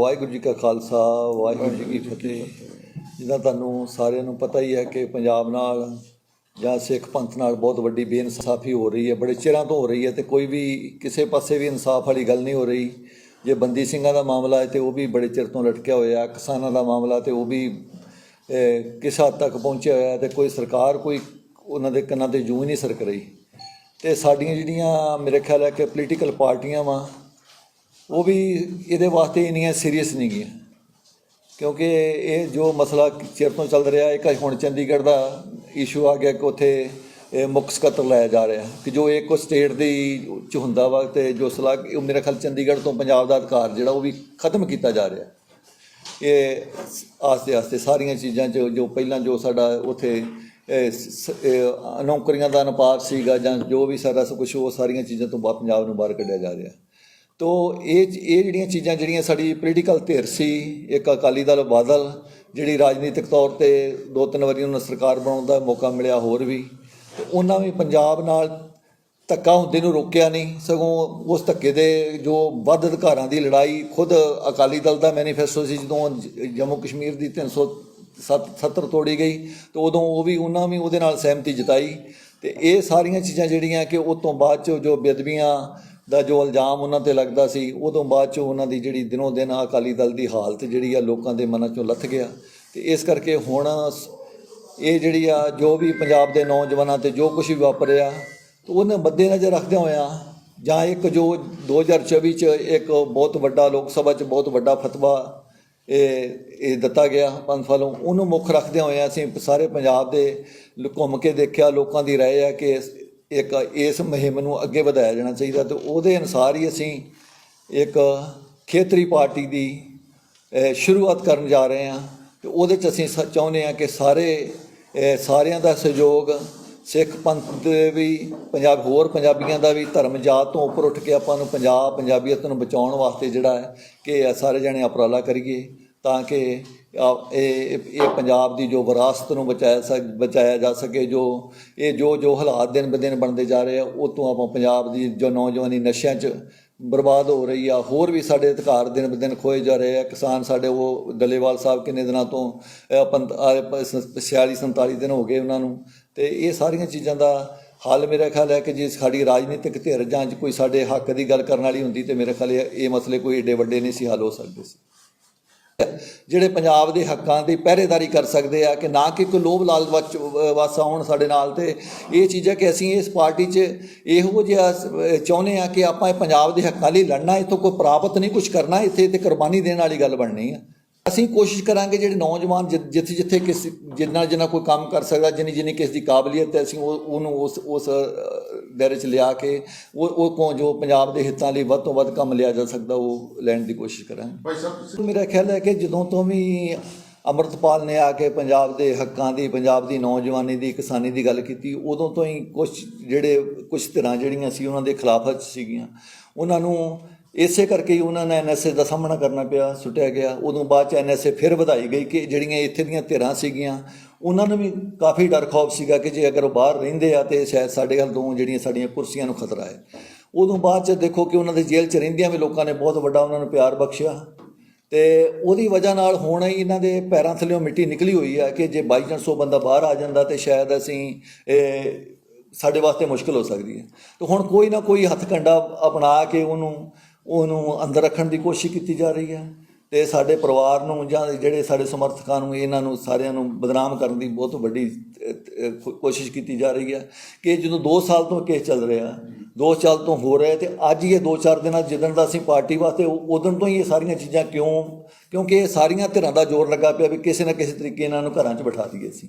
ਵਾਹਿਗੁਰੂ ਜੀ ਕਾ ਖਾਲਸਾ, ਵਾਹਿਗੁਰੂ ਜੀ ਕੀ ਫਤਿਹ। ਜਿੱਦਾਂ ਤੁਹਾਨੂੰ ਸਾਰਿਆਂ ਨੂੰ ਪਤਾ ਹੀ ਹੈ ਕਿ ਪੰਜਾਬ ਨਾਲ ਜਾਂ ਸਿੱਖ ਪੰਥ ਨਾਲ ਬਹੁਤ ਵੱਡੀ ਬੇਇਨਸਾਫੀ ਹੋ ਰਹੀ ਹੈ, ਬੜੇ ਚਿਰਾਂ ਤੋਂ ਹੋ ਰਹੀ ਹੈ ਤੇ ਕੋਈ ਵੀ ਕਿਸੇ ਪਾਸੇ ਵੀ ਇਨਸਾਫ ਵਾਲੀ ਗੱਲ ਨਹੀਂ ਹੋ ਰਹੀ। ਜੇ ਬੰਦੀ ਸਿੰਘਾਂ ਦਾ ਮਾਮਲਾ ਹੈ ਤੇ ਉਹ ਵੀ ਬੜੇ ਚਿਰ ਤੋਂ ਲਟਕਿਆ ਹੋਇਆ ਕਿਸਾਨਾਂ ਦਾ ਮਾਮਲਾ ਤੇ ਉਹ ਵੀ ਕਿਸ ਹੱਦ ਤੱਕ ਪਹੁੰਚਿਆ ਹੋਇਆ ਤੇ ਕੋਈ ਸਰਕਾਰ ਕੋਈ ਉਹਨਾਂ ਦੇ ਕੰਨਾਂ ਤੇ ਜੂੰ ਹੀ ਨਹੀਂ ਸਰਕ ਰਹੀ। ਤੇ ਸਾਡੀਆਂ ਜਿਹੜੀਆਂ ਮੇਰੇ ਖਿਆਲ ਹੈ ਕਿ ਪੋਲੀਟੀਕਲ ਪਾਰਟੀਆਂ ਵਾ ਉਹ ਵੀ ਇਹਦੇ ਵਾਸਤੇ ਇੰਨੀਆਂ ਸੀਰੀਅਸ ਨਹੀਂ ਗਈਆਂ। ਕਿਉਂਕਿ ਇਹ ਜੋ ਮਸਲਾ ਚਿਰ ਤੋਂ ਚੱਲ ਰਿਹਾ, ਇੱਕ ਹੁਣ ਚੰਡੀਗੜ੍ਹ ਦਾ ਇਸ਼ੂ ਆ ਗਿਆ ਕਿ ਉੱਥੇ ਇਹ ਮੁੱਖ ਸਕੱਤਰ ਲਾਇਆ ਜਾ ਰਿਹਾ। ਕਿ ਜੋ ਇੱਕ ਸਟੇਟ ਦੀ ਚ ਹੁੰਦਾ ਵਾ ਤੇ ਜੋ ਸਲਾਹ, ਉਹ ਮੇਰੇ ਖਿਆਲ ਚੰਡੀਗੜ੍ਹ ਤੋਂ ਪੰਜਾਬ ਦਾ ਅਧਿਕਾਰ ਜਿਹੜਾ ਉਹ ਵੀ ਖਤਮ ਕੀਤਾ ਜਾ ਰਿਹਾ। ਇਹ ਆਸਤੇ ਆਸਤੇ ਸਾਰੀਆਂ ਚੀਜ਼ਾਂ 'ਚ ਜੋ ਪਹਿਲਾਂ ਜੋ ਸਾਡਾ ਉਥੇ ਨੌਕਰੀਆਂ ਦਾ ਅਨੁਪਾਤ ਸੀਗਾ ਜਾਂ ਜੋ ਵੀ ਸਾਡਾ ਸਭ ਕੁਝ ਉਹ ਸਾਰੀਆਂ ਚੀਜ਼ਾਂ ਤੋਂ ਬਾਹਰ ਪੰਜਾਬ ਨੂੰ ਬਾਹਰ ਕੱਢਿਆ ਜਾ ਰਿਹਾ। ਤੋ ਇਹ ਇਹ ਜਿਹੜੀਆਂ ਚੀਜ਼ਾਂ ਜਿਹੜੀਆਂ ਸਾਡੀ ਪੋਲੀਟੀਕਲ ਧਿਰ ਸੀ, ਇੱਕ ਅਕਾਲੀ ਦਲ, ਬਾਦਲ, ਜਿਹੜੀ ਰਾਜਨੀਤਿਕ ਤੌਰ ਤੇ ਦੋ ਤਿੰਨ ਵਾਰੀ ਉਹਨਾਂ ਨੂੰ ਸਰਕਾਰ ਬਣਾਉਣ ਦਾ ਮੌਕਾ ਮਿਲਿਆ ਹੋਰ ਵੀ ਉਹਨਾਂ ਵੀ ਪੰਜਾਬ ਨਾਲ ਧੱਕਾ ਹੁੰਦੇ ਨੂੰ ਰੋਕਿਆ ਨਹੀਂ, ਸਗੋਂ ਉਸ ਧੱਕੇ ਦੇ ਜੋ ਵੱਧ ਅਧਿਕਾਰਾਂ ਦੀ ਲੜਾਈ ਖੁਦ ਅਕਾਲੀ ਦਲ ਦਾ ਮੈਨੀਫੈਸਟੋ ਸੀ, ਜਦੋਂ ਜੰਮੂ ਕਸ਼ਮੀਰ ਦੀ 370 ਤੋੜੀ ਗਈ, ਤੇ ਉਦੋਂ ਉਹ ਵੀ ਉਹਨਾਂ ਵੀ ਉਹਦੇ ਨਾਲ ਸਹਿਮਤੀ ਜਤਾਈ, ਤੇ ਇਹ ਸਾਰੀਆਂ ਚੀਜ਼ਾਂ ਜਿਹੜੀਆਂ ਕਿ ਉਹ ਤੋਂ ਬਾਅਦ ਚ ਜੋ ਬੇਅਦਬੀਆਂ ਦਾ ਜੋ ਇਲਜ਼ਾਮ ਉਹਨਾਂ ਤੇ ਲੱਗਦਾ ਸੀ, ਉਦੋਂ ਬਾਅਦ 'ਚੋਂ ਉਹਨਾਂ ਦੀ ਜਿਹੜੀ ਦਿਨੋਂ ਦਿਨ ਅਕਾਲੀ ਦਲ ਦੀ ਹਾਲਤ ਜਿਹੜੀ ਆ ਲੋਕਾਂ ਦੇ ਮਨਾਂ ਚੋਂ ਲੱਥ ਗਿਆ। ਤੇ ਇਸ ਕਰਕੇ ਹੁਣ ਸ- ਇਹ ਜਿਹੜੀ ਆ, ਜੋ ਵੀ ਪੰਜਾਬ ਦੇ ਨੌਜਵਾਨਾਂ ਤੇ ਜੋ ਕੁਝ ਵੀ ਵਾਪਰਿਆ, ਤੇ ਉਹਨੇ ਮੱਦੇ ਨਜ਼ਰ ਰੱਖਦਿਆਂ ਹੋਇਆਂ ਜਾਂ ਇੱਕ ਜੋ 2024 ਚ ਇੱਕ ਬਹੁਤ ਵੱਡਾ ਲੋਕ ਸਭਾ ਚ ਬਹੁਤ ਵੱਡਾ ਫਤਵਾ ਇਹ ਇਹ ਦਿੱਤਾ ਗਿਆ ਪੰਥ ਵੱਲੋਂ, ਉਹਨੂੰ ਮੁੱਖ ਰੱਖਦਿਆਂ ਹੋਇਆਂ ਅਸੀਂ ਸਾਰੇ ਪੰਜਾਬ ਦੇ ਘੁੰਮ ਕੇ ਦੇਖਿਆ, ਲੋਕਾਂ ਦੀ ਰਾਏ ਹੈ ਕਿ ਇੱਕ ਇਸ ਮੁਹਿੰਮ ਨੂੰ ਅੱਗੇ ਵਧਾਇਆ ਜਾਣਾ ਚਾਹੀਦਾ ਤੇ ਉਹਦੇ ਅਨੁਸਾਰ ਹੀ ਅਸੀਂ ਇੱਕ ਖੇਤਰੀ ਪਾਰਟੀ ਦੀ ਸ਼ੁਰੂਆਤ ਕਰਨ ਜਾ ਰਹੇ ਹਾਂ ਤੇ ਉਹਦੇ ਚ ਅਸੀਂ ਸ- ਚਾਹੁੰਦੇ ਹਾਂ ਕਿ ਸਾਰੇ ਸਾਰਿਆਂ ਦਾ ਸਹਿਯੋਗ ਸਿੱਖ ਪੰਥ ਦੇ ਵੀ, ਪੰਜਾਬ ਹੋਰ ਪੰਜਾਬੀਆਂ ਦਾ ਵੀ ਧਰਮ ਜਾਤ ਤੋਂ ਉੱਪਰ ਉੱਠ ਕੇ ਆਪਾਂ ਨੂੰ ਪੰਜਾਬ, ਪੰਜਾਬੀਅਤ ਨੂੰ ਬਚਾਉਣ ਵਾਸਤੇ ਜਿਹੜਾ ਹੈ ਕਿ ਸਾਰੇ ਜਣੇ ਉਪਰਾਲਾ ਕਰੀਏ। ਤਾਂ ਕਿ ਇਹ ਇਹ ਪੰਜਾਬ ਦੀ ਜੋ ਵਿਰਾਸਤ ਨੂੰ ਬਚਾਇਆ ਸਕ, ਬਚਾਇਆ ਜਾ ਸਕੇ, ਜੋ ਇਹ ਜੋ ਜੋ ਹਾਲਾਤ ਦਿਨ ਬ ਦਿਨ ਬਣਦੇ ਜਾ ਰਹੇ ਆ, ਉਹ ਤੋਂ ਆਪਾਂ ਪੰਜਾਬ ਦੀ ਜੋ ਨੌਜਵਾਨੀ ਨਸ਼ਿਆਂ 'ਚ ਬਰਬਾਦ ਹੋ ਰਹੀ ਆ, ਹੋਰ ਵੀ ਸਾਡੇ ਅਧਿਕਾਰ ਦਿਨ ਬ ਦਿਨ ਖੋਏ ਜਾ ਰਹੇ ਆ, ਕਿਸਾਨ ਸਾਡੇ ਉਹ ਡੱਲੇਵਾਲ ਸਾਹਿਬ ਕਿੰਨੇ ਦਿਨਾਂ ਤੋਂ 46 47 ਦਿਨ ਹੋ ਗਏ ਉਹਨਾਂ ਨੂੰ, ਤੇ ਇਹ ਸਾਰੀਆਂ ਚੀਜ਼ਾਂ ਦਾ ਹੱਲ ਮੇਰਾ ਖਿਆਲ ਹੈ ਕਿ ਜੇ ਸਾਡੀ ਰਾਜਨੀਤਿਕ ਧਿਰ ਜਾਂ ਕੋਈ ਸਾਡੇ ਹੱਕ ਦੀ ਗੱਲ ਕਰਨ ਵਾਲੀ ਹੁੰਦੀ ਤੇ ਮੇਰੇ ਖਿਆਲ ਇਹ ਇਹ ਮਸਲੇ ਕੋਈ ਏਡੇ ਵੱਡੇ ਨਹੀਂ ਸੀ ਹੱਲ ਹੋ ਸਕਦੇ ਸੀ। ਜਿਹੜੇ ਪੰਜਾਬ ਦੇ ਹੱਕਾਂ ਦੀ ਪਹਿਰੇਦਾਰੀ ਕਰ ਸਕਦੇ ਆ ਕਿ ਨਾ ਕਿ ਕੋਈ ਲੋਭ ਲਾਲਚ ਵਸ- ਹੋਣ ਸਾਡੇ ਨਾਲ ਤੇ ਇਹ ਚੀਜ਼ਾਂ ਕਿ ਅਸੀਂ ਇਸ ਪਾਰਟੀ 'ਚ ਇਹੋ ਜਿਹਾ ਚਾਹੁੰਦੇ ਆ ਕਿ ਆਪਾਂ ਇਹ ਪੰਜਾਬ ਦੇ ਹੱਕਾਂ ਲਈ ਲੜਨਾ, ਇਥੋਂ ਕੋਈ ਪ੍ਰਾਪਤ ਨਹੀਂ ਕੁਝ ਕਰਨਾ, ਇੱਥੇ ਤੇ ਕੁਰਬਾਨੀ ਦੇਣ ਵਾਲੀ ਗੱਲ ਬਣਨੀ ਆ। ਅਸੀਂ ਕੋਸ਼ਿਸ਼ ਕਰਾਂਗੇ ਜਿਹੜੇ ਨੌਜਵਾਨ ਜਿ- ਜਿੱਥੇ ਜਿੱਥੇ ਕਿਸ, ਜਿੰਨਾ ਜਿੰਨਾ ਕੋਈ ਕੰਮ ਕਰ ਸਕਦਾ, ਜਿੰਨੀ ਜਿੰਨੀ ਕਿਸ ਦੀ ਕਾਬਲੀਅਤ ਹੈ, ਅਸੀਂ ਉਹ, ਉਹਨੂੰ ਉਸ ਉਸ ਦਾਇਰੇ 'ਚ ਲਿਆ ਕੇ ਉਹ ਉਹ ਕੋਲ ਜੋ ਪੰਜਾਬ ਦੇ ਹਿੱਤਾਂ ਲਈ ਵੱਧ ਤੋਂ ਵੱਧ ਕੰਮ ਲਿਆ ਜਾ ਸਕਦਾ ਉਹ ਲੈਣ ਦੀ ਕੋਸ਼ਿਸ਼ ਕਰਾਂਗੇ। ਭਾਈ ਸਾਹਿਬ ਤੁਸੀਂ ਮੇਰਾ ਖਿਆਲ ਹੈ ਕਿ ਜਦੋਂ ਤੋਂ ਵੀ ਅੰਮ੍ਰਿਤਪਾਲ ਨੇ ਆ ਕੇ ਪੰਜਾਬ ਦੇ ਹੱਕਾਂ ਦੀ ਪੰਜਾਬ ਦੀ ਨੌਜਵਾਨੀ ਦੀ ਕਿਸਾਨੀ ਦੀ ਗੱਲ ਕੀਤੀ ਉਦੋਂ ਤੋਂ ਹੀ ਕੁਝ ਜਿਹੜੇ ਕੁਝ ਧਿਰਾਂ ਜਿਹੜੀਆਂ ਸੀ ਉਹਨਾਂ ਦੇ ਖਿਲਾਫਤ ਸੀਗੀਆਂ। ਉਹਨਾਂ ਨੂੰ ਇਸੇ ਕਰਕੇ ਹੀ ਉਹਨਾਂ ਨੇ ਐਨਐਸਏ ਦਾ ਸਾਹਮਣਾ ਕਰਨਾ ਪਿਆ, ਸੁੱਟਿਆ ਗਿਆ। ਉਦੋਂ ਬਾਅਦ ਚ ਐਨਐਸਏ ਫਿਰ ਵਧਾਈ ਗਈ ਕਿ ਜਿਹੜੀਆਂ ਇੱਥੇ ਦੀਆਂ ਧਿਰਾਂ ਸੀਗੀਆਂ, ਉਹਨਾਂ ਨੂੰ ਵੀ ਕਾਫੀ ਡਰ ਖੌਫ ਸੀਗਾ ਕਿ ਜੇ ਅਗਰ ਉਹ ਬਾਹਰ ਰਹਿੰਦੇ ਆ ਤੇ ਸ਼ਾਇਦ ਸਾਡੇ ਵੱਲ ਤੋਂ ਜਿਹੜੀਆਂ ਸਾਡੀਆਂ ਕੁਰਸੀਆਂ ਨੂੰ ਖਤਰਾ ਹੈ। ਉਦੋਂ ਬਾਅਦ ਚ ਦੇਖੋ ਕਿ ਉਹਨਾਂ ਦੇ ਜੇਲ੍ਹ ਚ ਰਹਿੰਦਿਆਂ ਵੀ ਲੋਕਾਂ ਨੇ ਬਹੁਤ ਵੱਡਾ ਉਹਨਾਂ ਨੂੰ ਪਿਆਰ ਬਖਸ਼ਿਆ। ਤੇ ਉਹਦੀ ਵਜ੍ਹਾ ਨਾਲ ਹੁਣ ਹੀ ਇਹਨਾਂ ਦੇ ਪੈਰਾਂ ਥੱਲੇੋਂ ਮਿੱਟੀ ਨਿਕਲੀ ਹੋਈ ਆ ਕਿ ਜੇ ਬਾਈ ਚਾਂਸ ਉਹ ਬੰਦਾ ਬਾਹਰ ਆ ਜਾਂਦਾ ਤੇ ਸ਼ਾਇਦ ਅਸੀਂ, ਇਹ, ਸਾਡੇ ਵਾਸਤੇ ਮੁਸ਼ਕਲ ਹੋ ਸਕਦੀ ਹੈ। ਤੇ ਹੁਣ ਕੋਈ ਨਾ ਕੋਈ ਹੱਥ ਕੰਡਾ ਅਪਣਾ ਕੇ ਉਹਨੂੰ ਉਹਨੂੰ ਅੰਦਰ ਰੱਖਣ ਦੀ ਕੋਸ਼ਿਸ਼ ਕੀਤੀ ਜਾ ਰਹੀ ਹੈ ਤੇ ਸਾਡੇ ਪਰਿਵਾਰ ਨੂੰ ਜਾਂ ਜਿਹੜੇ ਸਾਡੇ ਸਮਰਥਕਾਂ ਨੂੰ, ਇਹਨਾਂ ਨੂੰ ਸਾਰਿਆਂ ਨੂੰ ਬਦਨਾਮ ਕਰਨ ਦੀ ਬਹੁਤ ਵੱਡੀ ਕੋਸ਼ਿਸ਼ ਕੀਤੀ ਜਾ ਰਹੀ ਹੈ ਕਿ ਜਦੋਂ 2 ਸਾਲ ਤੋਂ ਕੇਸ ਚੱਲ ਰਿਹਾ, ਦੋ ਸਾਲ ਤੋਂ ਹੋ ਰਿਹਾ ਤੇ ਅੱਜ ਹੀ ਇਹ 2-4 ਦਿਨਾਂ ਜਿੱਦਣ ਦਾ ਅਸੀਂ ਪਾਰਟੀ ਵਾਸਤੇ ਉਦੋਂ ਤੋਂ ਹੀ ਇਹ ਸਾਰੀਆਂ ਚੀਜ਼ਾਂ ਕਿਉਂ, ਕਿਉਂਕਿ ਇਹ ਸਾਰੀਆਂ ਧਿਰਾਂ ਦਾ ਜ਼ੋਰ ਲੱਗਾ ਪਿਆ ਵੀ ਕਿਸੇ ਨਾ ਕਿਸੇ ਤਰੀਕੇ ਇਹਨਾਂ ਨੂੰ ਘਰਾਂ 'ਚ ਬਿਠਾ ਦਈਏ ਅਸੀਂ।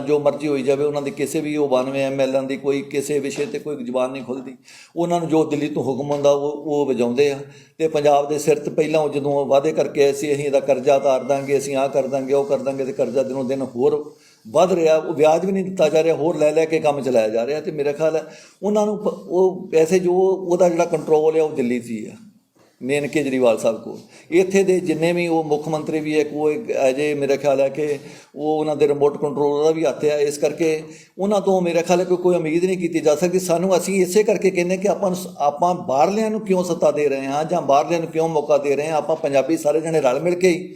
ਜੋ ਮਰਜ਼ੀ ਹੋਈ ਜਾਵੇ, ਉਹਨਾਂ ਦੀ ਕਿਸੇ ਵੀ ਉਹ 92 ਐਮਐਲਆਂ ਦੀ ਕੋਈ ਕਿਸੇ ਵਿਸ਼ੇ ਤੇ ਕੋਈ ਜ਼ੁਬਾਨ ਨਹੀਂ ਖੁੱਲਦੀ। ਉਹਨਾਂ ਨੂੰ ਜੋ ਦਿੱਲੀ ਤੋਂ ਹੁਕਮ ਹੁੰਦਾ, ਉਹ ਉਹ ਵਜਾਉਂਦੇ ਆ। ਤੇ ਪੰਜਾਬ ਦੇ ਸਿਰ ਤੇ ਪਹਿਲਾਂ ਉਹ ਜਦੋਂ ਵਾਅਦੇ ਕਰਕੇ ਆਏ ਸੀ, ਅਸੀਂ ਇਹਦਾ ਕਰਜ਼ਾ ਉਤਾਰ ਦਾਂਗੇ, ਅਸੀਂ ਆਹ ਕਰ ਦਾਂਗੇ, ਉਹ ਕਰ ਦਾਂਗੇ, ਤੇ ਕਰਜ਼ਾ ਦਿਨੋਂ ਦਿਨ ਹੋਰ ਵੱਧ ਰਿਹਾ। ਉਹ ਵਿਆਜ ਵੀ ਨਹੀਂ ਦਿੱਤਾ ਜਾ ਰਿਹਾ, ਹੋਰ ਲੈ ਲੈ ਕੇ ਕੰਮ ਚਲਾਇਆ ਜਾ ਰਿਹਾ। ਤੇ ਮੇਰਾ ਖਿਆਲ ਹੈ, ਉਹਨਾਂ ਨੂੰ ਉਹ ਪੈਸੇ ਜੋ ਉਹਦਾ ਜਿਹੜਾ ਕੰਟਰੋਲ ਹੈ ਉਹ ਦਿੱਲੀ 'ਚ ਹੀ ਆ। ਮੇਨ ਕੇਜਰੀਵਾਲ ਸਾਹਿਬ ਕੋ ਇੱਥੇ ਦੇ ਜਿੰਨੇ ਵੀ ਉਹ ਮੁੱਖ ਮੰਤਰੀ ਵੀ ਹੈ ਕੋ ਅਜੇ ਮੇਰਾ ਖਿਆਲ ਹੈ ਕਿ ਉਹ ਉਹਨਾਂ ਦੇ ਰਿਮੋਟ ਕੰਟਰੋਲ ਦਾ ਵੀ ਹੱਥ ਹੈ। ਇਸ ਕਰਕੇ ਉਹਨਾਂ ਤੋਂ ਮੇਰਾ ਖਿਆਲ ਹੈ ਕਿ ਕੋਈ ਉਮੀਦ ਨਹੀਂ ਕੀਤੀ ਜਾ ਸਕਦੀ। ਸਾਨੂੰ ਅਸੀਂ ਇਸੇ ਕਰਕੇ ਕਹਿੰਦੇ ਕਿ ਆਪਾਂ ਨੂੰ ਆਪਾਂ ਬਾਹਰਲਿਆਂ ਨੂੰ ਕਿਉਂ ਸੱਤਾ ਦੇ ਰਹੇ ਹਾਂ ਜਾਂ ਬਾਹਰਲਿਆਂ ਨੂੰ ਕਿਉਂ ਮੌਕਾ ਦੇ ਰਹੇ ਹਾਂ? ਆਪਾਂ ਪੰਜਾਬੀ ਸਾਰੇ ਜਣੇ ਰਲ ਮਿਲ ਕੇ ਹੀ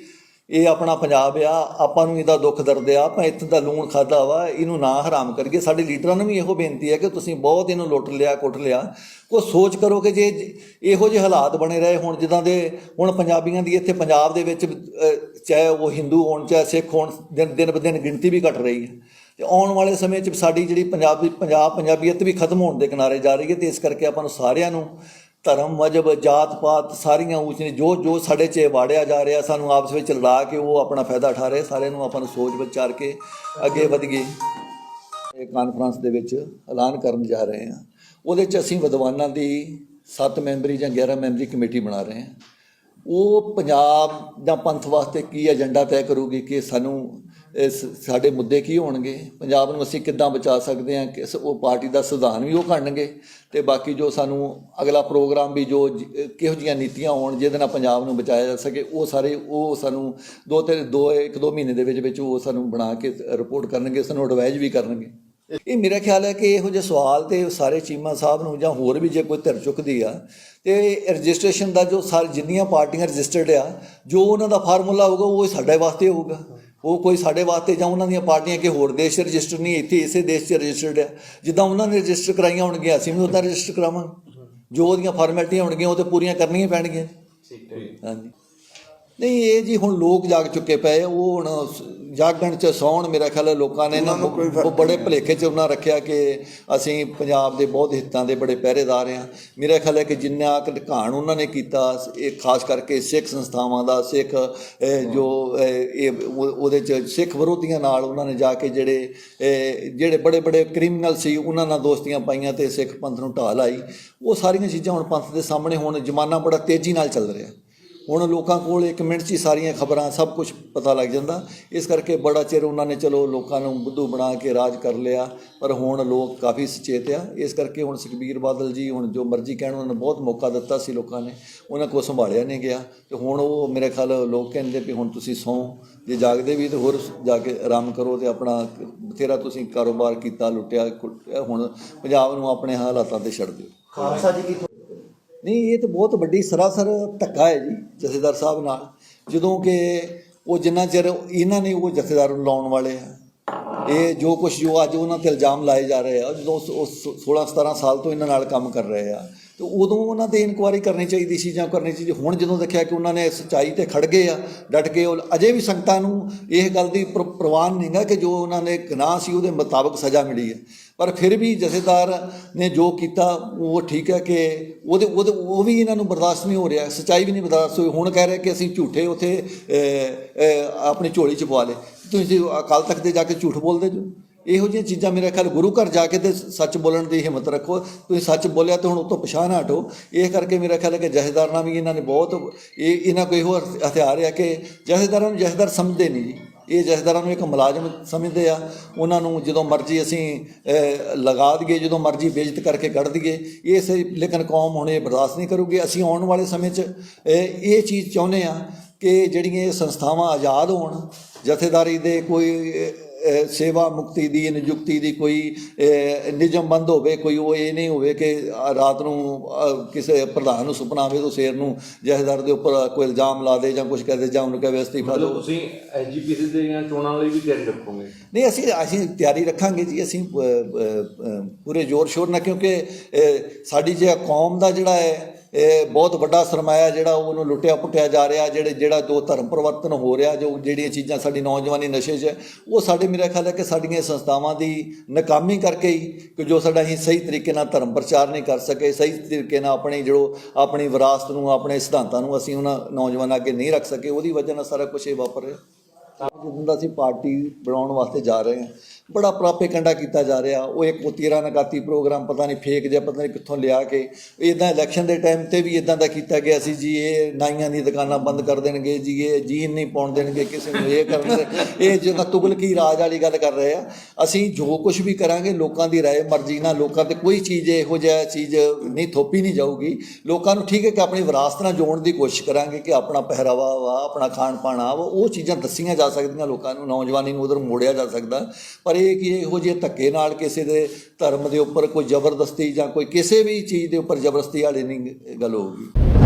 ਇਹ ਆਪਣਾ ਪੰਜਾਬ ਆ, ਆਪਾਂ ਨੂੰ ਇਹਦਾ ਦੁੱਖ ਦਰਦ ਆ, ਆਪਾਂ ਇੱਥੇ ਦਾ ਲੂਣ ਖਾਦਾ ਵਾ, ਇਹਨੂੰ ਨਾ ਹਰਾਮ ਕਰੀਏ। ਸਾਡੇ ਲੀਡਰਾਂ ਨੂੰ ਵੀ ਇਹੋ ਬੇਨਤੀ ਹੈ ਕਿ ਤੁਸੀਂ ਬਹੁਤ ਇਹਨੂੰ ਲੁੱਟ ਲਿਆ, ਕੁੱਟ ਲਿਆ। ਕੋ ਸੋਚ ਕਰੋ ਕਿ ਜੇ ਇਹੋ ਜਿਹੇ ਹਾਲਾਤ ਬਣੇ ਰਹੇ ਹੁਣ, ਜਿੱਦਾਂ ਦੇ ਹੁਣ ਪੰਜਾਬੀਆਂ ਦੀ ਇੱਥੇ ਪੰਜਾਬ ਦੇ ਵਿੱਚ ਚਾਹੇ ਉਹ ਹਿੰਦੂ ਹੋਣ, ਚਾਹੇ ਸਿੱਖ ਹੋਣ, ਦਿਨ ਦਿਨ ਬ ਦਿਨ ਗਿਣਤੀ ਵੀ ਘਟ ਰਹੀ ਹੈ। ਤੇ ਆਉਣ ਵਾਲੇ ਸਮੇਂ 'ਚ ਸਾਡੀ ਜਿਹੜੀ ਪੰਜਾਬੀ ਪੰਜਾਬ ਪੰਜਾਬੀਅਤ ਵੀ ਖਤਮ ਹੋਣ ਦੇ ਕਿਨਾਰੇ ਜਾ ਰਹੀ ਹੈ, ਤੇ ਇਸ ਕਰਕੇ ਆਪਾਂ ਨੂੰ ਸਾਰਿਆਂ ਨੂੰ ਧਰਮ ਮਜਬ ਜਾਤ ਪਾਤ ਸਾਰੀਆਂ ਊਚ ਨੇ। ਜੋ ਜੋ ਸਾਡੇ 'ਚ ਵਾੜਿਆ ਜਾ ਰਿਹਾ, ਸਾਨੂੰ ਆਪਸ ਵਿੱਚ ਲੜਾ ਕੇ ਉਹ ਆਪਣਾ ਫਾਇਦਾ ਉਠਾ ਰਹੇ। ਸਾਰਿਆਂ ਨੂੰ ਆਪਾਂ ਨੂੰ ਸੋਚ ਵਿਚਾਰ ਕੇ ਅੱਗੇ ਵਧੀਏ ਇਹ ਕਾਨਫਰੰਸ ਦੇ ਵਿੱਚ ਐਲਾਨ ਕਰਨ ਜਾ ਰਹੇ ਹਾਂ। ਉਹਦੇ 'ਚ ਅਸੀਂ ਵਿਦਵਾਨਾਂ ਦੀ 7 ਮੈਂਬਰੀ ਜਾਂ 11 ਮੈਂਬਰੀ ਕਮੇਟੀ ਬਣਾ ਰਹੇ ਹਾਂ। ਉਹ ਪੰਜਾਬ ਜਾਂ ਪੰਥ ਵਾਸਤੇ ਕੀ ਏਜੰਡਾ ਤੈਅ ਕਰੂਗੀ ਕਿ ਸਾਨੂੰ ਸਾਡੇ ਮੁੱਦੇ ਕੀ ਹੋਣਗੇ? ਪੰਜਾਬ ਨੂੰ ਅਸੀਂ ਕਿੱਦਾਂ ਬਚਾ ਸਕਦੇ ਹਾਂ? ਕਿਸ, ਉਹ ਪਾਰਟੀ ਦਾ ਸੰਵਿਧਾਨ ਵੀ ਉਹ ਘੜਨਗੇ ਤੇ ਬਾਕੀ ਜੋ ਸਾਨੂੰ ਅਗਲਾ ਪ੍ਰੋਗਰਾਮ ਵੀ ਜੋ ਕਿਹੋ ਜੀਆਂ ਨੀਤੀਆਂ ਹੋਣ ਜਿਹਦੇ ਨਾਲ ਪੰਜਾਬ ਨੂੰ ਬਚਾਇਆ ਜਾ ਸਕੇ, ਉਹ ਸਾਰੇ ਉਹ ਸਾਨੂੰ ਦੋ ਤੇ ਦੋ, ਇੱਕ ਦੋ ਮਹੀਨੇ ਦੇ ਵਿੱਚ ਵਿੱਚ ਉਹ ਸਾਨੂੰ ਬਣਾ ਕੇ ਰਿਪੋਰਟ ਕਰਨਗੇ, ਸਾਨੂੰ ਐਡਵਾਈਜ਼ ਵੀ ਕਰਨਗੇ। ਇਹ ਮੇਰਾ ਖਿਆਲ ਹੈ ਕਿ ਇਹੋ ਜਿਹੇ ਸਵਾਲ ਤੇ ਸਾਰੇ ਚੀਮਾ ਸਾਹਿਬ ਨੂੰ ਜਾਂ ਹੋਰ ਵੀ ਜੇ ਕੋਈ ਧਿਰ ਚੁੱਕਦੀ ਆ, ਤੇ ਰਜਿਸਟ੍ਰੇਸ਼ਨ ਦਾ ਜੋ ਸਾਰ, ਜਿੰਨੀਆਂ ਪਾਰਟੀਆਂ ਰਜਿਸਟਰਡ ਆ, ਜੋ ਉਹਨਾਂ ਦਾ ਫਾਰਮੂਲਾ ਹੋਊਗਾ, ਉਹ ਸਾਡੇ ਵਾਸਤੇ ਹੋਊਗਾ। ਉਹ ਕੋਈ ਸਾਡੇ ਵਾਸਤੇ ਜਾਂ ਉਹਨਾਂ ਦੀਆਂ ਪਾਰਟੀਆਂ ਕਿ ਹੋਰ ਦੇਸ਼ ਰਜਿਸਟਰ ਨਹੀਂ ਇੱਥੇ ਇਸੇ ਦੇਸ਼ 'ਚ ਰਜਿਸਟਰਡ ਆ ਜਿੱਦਾਂ ਉਹਨਾਂ ਨੇ ਰਜਿਸਟਰ ਕਰਾਈਆਂ ਹੋਣਗੀਆਂ ਅਸੀਂ ਵੀ ਉਦਾਂ ਰਜਿਸਟਰ ਕਰਾਵਾਂਗੇ। ਜੋ ਉਹਦੀਆਂ ਫਾਰਮੈਲਿਟੀਆਂ ਹੋਣਗੀਆਂ ਉਹ ਤੇ ਪੂਰੀਆਂ ਕਰਨੀਆਂ ਪੈਣਗੀਆਂ। ਹਾਂਜੀ। ਨਹੀਂ ਇਹ ਜੀ ਹੁਣ ਲੋਕ ਜਾਗ ਚੁੱਕੇ ਪਏ ਉਹ ਹੁਣ ਜਾਗਣ ਚ ਸੌਣ ਮੇਰਾ ਖਿਆਲ ਹੈ ਲੋਕਾਂ ਨੇ ਨਾ ਉਹ ਬੜੇ ਭਲੇਖੇ ਚ ਉਹਨਾਂ ਰੱਖਿਆ ਕਿ ਅਸੀਂ ਪੰਜਾਬ ਦੇ ਬਹੁਤ ਹਿੱਤਾਂ ਦੇ ਬੜੇ ਪਹਿਰੇਦਾਰ ਆ ਮੇਰਾ ਖਿਆਲ ਹੈ ਕਿ ਜਿੰਨਾ ਕੁ ਘਾਣ ਉਹਨਾਂ ਨੇ ਕੀਤਾ ਇਹ ਖਾਸ ਕਰਕੇ ਸਿੱਖ ਸੰਸਥਾਵਾਂ ਦਾ ਸਿੱਖ ਜੋ ਇਹ ਉਹ- ਉਹਦੇ ਚ ਸਿੱਖ ਵਿਰੋਧੀਆਂ ਨਾਲ ਉਹਨਾਂ ਨੇ ਜਾ ਕੇ ਜਿਹੜੇ ਜਿਹੜੇ ਬੜੇ ਬੜੇ ਕ੍ਰਿਮੀਨਲ ਸੀ ਉਹਨਾਂ ਨਾਲ ਦੋਸਤੀਆਂ ਪਾਈਆਂ ਤੇ ਸਿੱਖ ਪੰਥ ਨੂੰ ਢਾਹ ਲਾਈ। ਉਹ ਸਾਰੀਆਂ ਚੀਜ਼ਾਂ ਹੁਣ ਪੰਥ ਦੇ ਸਾਹਮਣੇ ਹੁਣ ਜ਼ਮਾਨਾ ਬੜਾ ਤੇਜ਼ੀ ਨਾਲ ਚੱਲ ਰਿਹਾ। ਹੁਣ ਲੋਕਾਂ ਕੋਲ ਇੱਕ ਮਿੰਟ 'ਚ ਹੀ ਸਾਰੀਆਂ ਖਬਰਾਂ ਸਭ ਕੁਝ ਪਤਾ ਲੱਗ ਜਾਂਦਾ। ਇਸ ਕਰਕੇ ਬੜਾ ਚਿਰ ਉਹਨਾਂ ਨੇ ਚਲੋ ਲੋਕਾਂ ਨੂੰ ਬੁੱਧੂ ਬਣਾ ਕੇ ਰਾਜ ਕਰ ਲਿਆ ਪਰ ਹੁਣ ਲੋਕ ਕਾਫੀ ਸੁਚੇਤ ਆ। ਇਸ ਕਰਕੇ ਹੁਣ ਸੁਖਬੀਰ ਬਾਦਲ ਜੀ ਹੁਣ ਜੋ ਮਰਜ਼ੀ ਕਹਿਣ ਉਹਨਾਂ ਨੂੰ ਬਹੁਤ ਮੌਕਾ ਦਿੱਤਾ ਸੀ ਲੋਕਾਂ ਨੇ। ਉਹਨਾਂ ਕੋਲ ਸੰਭਾਲਿਆ ਨਹੀਂ ਗਿਆ। ਤੇ ਹੁਣ ਉਹ ਮੇਰੇ ਖਿਆਲ ਲੋਕ ਕਹਿੰਦੇ ਵੀ ਹੁਣ ਤੁਸੀਂ ਸੌ ਜੇ ਜਾਗਦੇ ਵੀ ਤੇ ਹੋਰ ਜਾ ਕੇ ਆਰਾਮ ਕਰੋ ਤੇ ਆਪਣਾ ਬਥੇਰਾ ਤੁਸੀਂ ਕਾਰੋਬਾਰ ਕੀਤਾ ਲੁੱਟਿਆ ਕੁੱਟਿਆ, ਹੁਣ ਪੰਜਾਬ ਨੂੰ ਆਪਣੇ ਹਾਲਾਤਾਂ ਤੇ ਛੱਡ ਦਿਓ। ਖਾਲਸਾ ਜੀ ਕੀ ਨਹੀਂ, ਇਹ ਤਾਂ ਬਹੁਤ ਵੱਡੀ ਸਰਾਸਰ ਧੱਕਾ ਹੈ ਜੀ, ਜਥੇਦਾਰ ਸਾਹਿਬ ਨਾਲ। ਜਦੋਂ ਕਿ ਉਹ ਜਿੰਨਾ ਚਿਰ ਇਹਨਾਂ ਨੇ ਉਹ ਜਥੇਦਾਰ ਨੂੰ ਲਾਉਣ ਵਾਲੇ ਆ, ਇਹ ਜੋ ਕੁਝ ਜੋ ਅੱਜ ਉਹਨਾਂ ਤੇ ਇਲਜ਼ਾਮ ਲਾਏ ਜਾ ਰਹੇ ਆ, ਜਦੋਂ ਉਹ 16 17 ਸਾਲ ਤੋਂ ਇਹਨਾਂ ਨਾਲ ਕੰਮ ਕਰ ਰਹੇ ਆ ਤੇ ਉਦੋਂ ਉਹਨਾਂ ਤੇ ਇਨਕੁਆਇਰੀ ਕਰਨੀ ਚਾਹੀਦੀ ਸੀ ਜਾਂ ਕਰਨੀ ਚਾਹੀਦੀ ਹੁਣ ਜਦੋਂ ਦੇਖਿਆ ਕਿ ਉਹਨਾਂ ਨੇ ਸੱਚਾਈ ਤੇ ਖੜ ਗਏ ਆ, ਡਟ ਕੇ ਉਹ ਅਜੇ ਵੀ ਸੰਗਤਾਂ ਨੂੰ ਇਹ ਗੱਲ ਦੀ ਪ੍ਰ- ਪ੍ਰਵਾਨ ਨਹੀਂਗਾ ਕਿ ਜੋ ਉਹਨਾਂ ਨੇ ਗੁਨਾਹ ਸੀ ਉਹਦੇ ਮੁਤਾਬਕ ਸਜ਼ਾ ਮਿਲੀ ਹੈ। ਪਰ ਫਿਰ ਵੀ ਜਥੇਦਾਰ ਨੇ ਜੋ ਕੀਤਾ, ਉਹ ਠੀਕ ਹੈ ਕਿ ਉਹਦੇ ਉਹਦੇ, ਉਹ ਵੀ ਇਹਨਾਂ ਨੂੰ ਬਰਦਾਸ਼ਤ ਨਹੀਂ ਹੋ ਰਿਹਾ। ਸੱਚਾਈ ਵੀ ਨਹੀਂ ਬਰਦਾਸ਼ਤ ਹੋਈ। ਹੁਣ ਕਹਿ ਰਹੇ ਕਿ ਅਸੀਂ ਝੂਠੇ ਉਥੇ ਆਪਣੀ ਝੋਲੀ ਚ ਪਵਾ ਲਏ। ਤੁਸੀਂ ਅਕਾਲ ਤਖਤ ਦੇ ਜਾ ਕੇ ਝੂਠ ਬੋਲਦੇ ਜੋ। ਇਹੋ ਜਿਹੀਆਂ ਚੀਜ਼ਾਂ ਮੇਰੇ ਖਿਆਲ ਗੁਰੂ ਘਰ ਜਾ ਕੇ ਤੇ ਸੱਚ ਬੋਲਣ ਦੀ ਹਿੰਮਤ ਰੱਖੋ। ਤੁਸੀਂ ਸੱਚ ਬੋਲਿਆ ਤੇ ਹੁਣ ਉਤੋਂ ਪਛਾਣ ਹਟੋ। ਇਹ ਕਰਕੇ ਮੇਰਾ ਖਿਆਲ ਹੈ ਕਿ ਜਥੇਦਾਰ ਵੀ ਇਹਨਾਂ ਨੇ ਬਹੁਤ, ਇਹ ਇਹਨਾਂ ਕੋਈ ਇਹੋ ਹਥਿਆਰ ਹੈ ਕਿ ਜਥੇਦਾਰਾਂ ਨੂੰ ਜਥੇਦਾਰ ਸਮਝਦੇ ਨਹੀਂ ਜੀ। ਇਹ ਜਥੇਦਾਰਾਂ ਨੂੰ ਇੱਕ ਮੁਲਾਜ਼ਮ ਸਮਝਦੇ ਆ। ਉਹਨਾਂ ਨੂੰ ਜਦੋਂ ਮਰਜ਼ੀ ਅਸੀਂ ਲਗਾ ਦਈਏ, ਜਦੋਂ ਮਰਜ਼ੀ ਬੇਇੱਜ਼ਤ ਕਰਕੇ ਕੱਢ ਦਈਏ। ਇਹ ਸੇ, ਲੇਕਿਨ ਕੌਮ ਹੁਣ ਇਹ ਬਰਦਾਸ਼ਤ ਨਹੀਂ ਕਰੂਗੀ। ਅਸੀਂ ਆਉਣ ਵਾਲੇ ਸਮੇਂ 'ਚ ਇਹ ਚੀਜ਼ ਚਾਹੁੰਦੇ ਆ ਕਿ ਜਿਹੜੀਆਂ ਇਹ ਸੰਸਥਾਵਾਂ ਆਜ਼ਾਦ ਹੋਣ, ਜਥੇਦਾਰੀ ਦੇ ਕੋਈ ਸੇਵਾ ਮੁਕਤੀ ਦੀ ਨਿਯੁਕਤੀ ਦੀ ਕੋਈ ਅਹ, ਨਿਯਮ ਬੰਦ ਹੋਵੇ ਕੋਈ ਉਹ ਇਹ ਨਹੀਂ ਹੋਵੇ ਕਿ ਰਾਤ ਨੂੰ ਕਿਸੇ ਪ੍ਰਧਾਨ ਨੂੰ ਸੁਪਨਾ ਆਵੇ ਤਾਂ ਸ਼ੇਰ ਨੂੰ ਜਥੇਦਾਰ ਦੇ ਉੱਪਰ ਕੋਈ ਇਲਜ਼ਾਮ ਲਾ ਦੇ ਜਾਂ ਕੁਝ ਕਹਦੇ ਜਾਂ ਉਹਨੂੰ ਕਹੇ ਅਸਤੀਫਾ ਦਿਓ। ਤੁਸੀਂ ਐਜੀਪੀਸੀ ਦੀਆਂ ਚੋਣਾਂ ਲਈ ਵੀ ਤਿਆਰੀ ਰੱਖੋਗੇ? ਨਹੀਂ ਅਸੀਂ ਅਸੀਂ ਤਿਆਰੀ ਰੱਖਾਂਗੇ ਜੀ ਅਸੀਂ ਪੂਰੇ ਜ਼ੋਰ ਸ਼ੋਰ ਨਾਲ ਕਿਉਂਕਿ ਸਾਡੀ ਜੇ ਕੌਮ ਦਾ ਜਿਹੜਾ ਹੈ ਇਹ ਬਹੁਤ ਵੱਡਾ ਸਰਮਾਇਆ ਜਿਹੜਾ ਉਹਨੂੰ ਲੁੱਟਿਆ ਪੁੱਟਿਆ ਜਾ ਰਿਹਾ, ਜਿਹੜੇ ਜਿਹੜਾ ਜੋ ਧਰਮ ਪਰਿਵਰਤਨ ਹੋ ਰਿਹਾ, ਜੋ ਜਿਹੜੀਆਂ ਚੀਜ਼ਾਂ ਸਾਡੀ ਨੌਜਵਾਨੀ ਨਸ਼ੇ 'ਚ, ਉਹ ਸਾਡੇ ਮੇਰਾ ਖਿਆਲ ਹੈ ਕਿ ਸਾਡੀਆਂ ਸੰਸਥਾਵਾਂ ਦੀ ਨਾਕਾਮੀ ਕਰਕੇ ਹੀ ਕਿ ਜੋ ਸਾਡਾ ਅਸੀਂ ਸਹੀ ਤਰੀਕੇ ਨਾਲ ਧਰਮ ਪ੍ਰਚਾਰ ਨਹੀਂ ਕਰ ਸਕੇ, ਸਹੀ ਤਰੀਕੇ ਨਾਲ ਆਪਣੀ ਜਿਹੜੋ ਆਪਣੀ ਵਿਰਾਸਤ ਨੂੰ, ਆਪਣੇ ਸਿਧਾਂਤਾਂ ਨੂੰ ਅਸੀਂ ਉਹਨਾਂ ਨੌਜਵਾਨਾਂ ਅੱਗੇ ਨਹੀਂ ਰੱਖ ਸਕੇ, ਉਹਦੀ ਵਜ੍ਹਾ ਨਾਲ ਸਾਰਾ ਕੁਝ ਇਹ ਵਾਪਰ ਰਿਹਾ। ਜਦੋਂ ਦਾ ਅਸੀਂ ਪਾਰਟੀ ਬਣਾਉਣ ਵਾਸਤੇ ਜਾ ਰਹੇ ਹਾਂ ਬੜਾ ਪ੍ਰਾਪੇਕੰਡਾ ਕੀਤਾ ਜਾ ਰਿਹਾ। ਉਹ ਇੱਕ ਉਹ ਤੀਰਾ ਨਕਾਤੀ ਪ੍ਰੋਗਰਾਮ ਪਤਾ ਨਹੀਂ ਫੇਕ ਜਿਹਾ, ਪਤਾ ਨਹੀਂ ਕਿੱਥੋਂ ਲਿਆ ਕੇ ਇਦਾਂ ਇਲੈਕਸ਼ਨ ਦੇ ਟਾਈਮ ਤੇ ਵੀ ਇਦਾਂ ਦਾ ਕੀਤਾ ਗਿਆ ਸੀ ਜੀ, ਇਹ ਨਾਈਆਂ ਦੀ ਦੁਕਾਨਾਂ ਬੰਦ ਕਰ ਦੇਣਗੇ ਜੀ, ਇਹ ਜੀਨ ਨਹੀਂ ਪਾਉਣ ਦੇਣਗੇ, ਕਿਸੇ ਨੂੰ ਇਹ ਕਰਨਗੇ ਇਹ ਜਿਹੜਾ ਤੁਗਲਕੀ ਰਾਜ ਵਾਲੀ ਗੱਲ ਕਰ ਰਹੇ ਆ, ਅਸੀਂ ਜੋ ਕੁਝ ਵੀ ਕਰਾਂਗੇ, ਲੋਕਾਂ ਦੀ ਰਾਏ ਮਰਜ਼ੀ ਨਾਲ, ਲੋਕਾਂ ਤੇ ਕੋਈ ਚੀਜ਼ ਇਹੋ ਜਿਹਾ ਚੀਜ਼ ਨਹੀਂ, ਥੋਪੀ ਨਹੀਂ ਜਾਊਗੀ। ਲੋਕਾਂ ਨੂੰ ਠੀਕ ਹੈ ਕਿ ਆਪਣੀ ਵਿਰਾਸਤ ਨਾਲ ਜੋੜਨ ਦੀ ਕੋਸ਼ਿਸ਼ ਕਰਾਂਗੇ ਕਿ ਆਪਣਾ ਪਹਿਰਾਵਾ ਵਾ, ਆਪਣਾ ਖਾਣ ਪਾਣ ਆ ਵਾ ਉਹ ਚੀਜ਼ਾਂ ਦੱਸੀਆਂ ਜਾ ਸਕਦੀਆਂ ਲੋਕਾਂ ਨੂੰ, ਨੌਜਵਾਨੀ ਨੂੰ ਉਧਰ ਮੋੜਿਆ ਜਾ ਸਕਦਾ। ਪਰ ਇਹ ਕਿ ਇਹੋ ਜਿਹੇ ਧੱਕੇ ਨਾਲ ਕਿਸੇ ਦੇ ਧਰਮ ਦੇ ਉੱਪਰ ਕੋਈ ਜ਼ਬਰਦਸਤੀ ਜਾਂ ਕੋਈ ਕਿਸੇ ਵੀ ਚੀਜ਼ ਦੇ ਉੱਪਰ ਜ਼ਬਰਦਸਤੀ ਵਾਲੀ ਨਹੀਂ ਗੱਲ ਹੋਊਗੀ।